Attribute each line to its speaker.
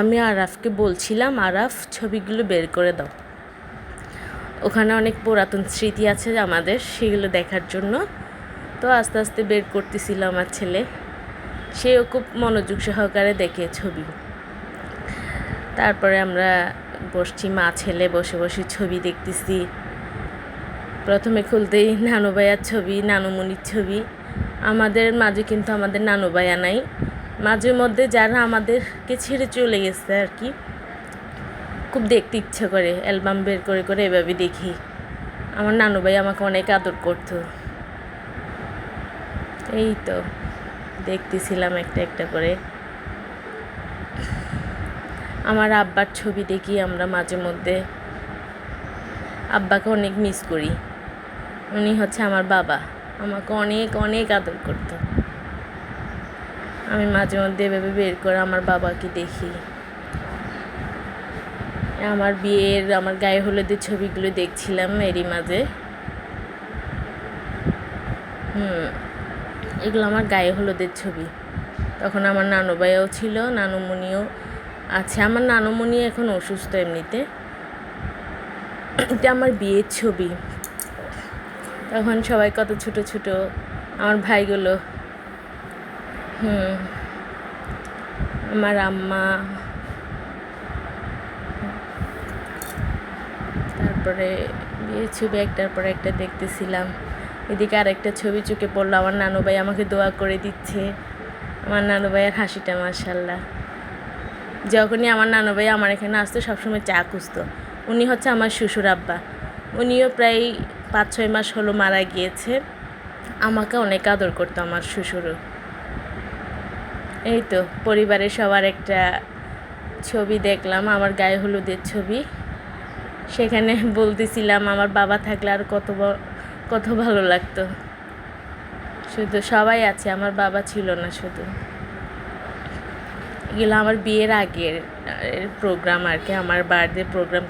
Speaker 1: আমি আরাফকে বলছিলাম, আরাফ, ছবিগুলো বের করে দাও। ওখানে অনেক পুরাতন স্মৃতি আছে আমাদের, সেগুলো দেখার জন্য। তো আস্তে আস্তে বের করতেছিল আমার ছেলে। সেও খুব মনোযোগ সহকারে দেখে ছবি। তারপরে আমরা বসছি, মা, ছেলে, বসে বসে ছবি দেখতেছি। প্রথমে খুলতেই নানু ভাইয়ার ছবি, নানুমণির ছবি। আমাদের মাঝে কিন্তু আমাদের নানু ভাইয়া নাই। মাঝে মধ্যে যারা আমাদেরকে ছেড়ে চলে গেছে আর কি, খুব দেখতে ইচ্ছা করে, অ্যালবাম বের করে করে এভাবে দেখি। আমার নানু ভাই আমাকে অনেক আদর করতো। এই তো, দেখতেছিলাম একটা একটা করে। আমার আব্বার ছবি দেখি আমরা মাঝে মধ্যে আব্বাকে অনেক মিস করি। উনি হচ্ছে আমার বাবা। আমাকে অনেক অনেক আদর করতো। আমি মাঝে মধ্যে এভাবে বের করে আমার বাবাকে দেখি। আমার বিয়ের, আমার গায়ে হলুদের ছবিগুলো দেখছিলাম এরই মাঝে। হুম, এগুলো আমার গায়ে হলুদের ছবি। তখন আমার নানু ভাইয়াও ছিল, নানুমণিও আছে। আমার নানুমণি এখন অসুস্থ এমনিতে। এটা আমার বিয়ের ছবি। তখন সবাই কত ছোট ছোট। আমার ভাইগুলো হুম। আমার আম্মা। তারপরে বিয়ের ছবি একটার পর একটা দেখতেছিলাম। এদিকে আরেকটা ছবি চোখে পড়ল। আমার নানু ভাই আমাকে দোয়া করে দিচ্ছে। আমার নানু ভাইয়ের হাসিটা মার্শাল্লাহ যখনই আমার নানু ভাই আমার এখানে আসতো, সবসময় চা খুঁজতো। উনি হচ্ছে আমার শ্বশুর আব্বা। উনিও প্রায় পাঁচ ছয় মাস হলো মারা গিয়েছে। আমাকে অনেক আদর করতো আমার শ্বশুরও। এই তো, পরিবারের সবার একটা ছবি দেখলাম, আমার গায়ে হলুদের ছবি। সেখানে বলতেছিলাম, আমার বাবা থাকলে আর কত কত ভালো লাগতো। শুধু সবাই আছে, আমার বাবা ছিল না শুধু। এগুলো আমার বিয়ের আগের প্রোগ্রাম আর কি, আমার বার্থডে প্রোগ্রাম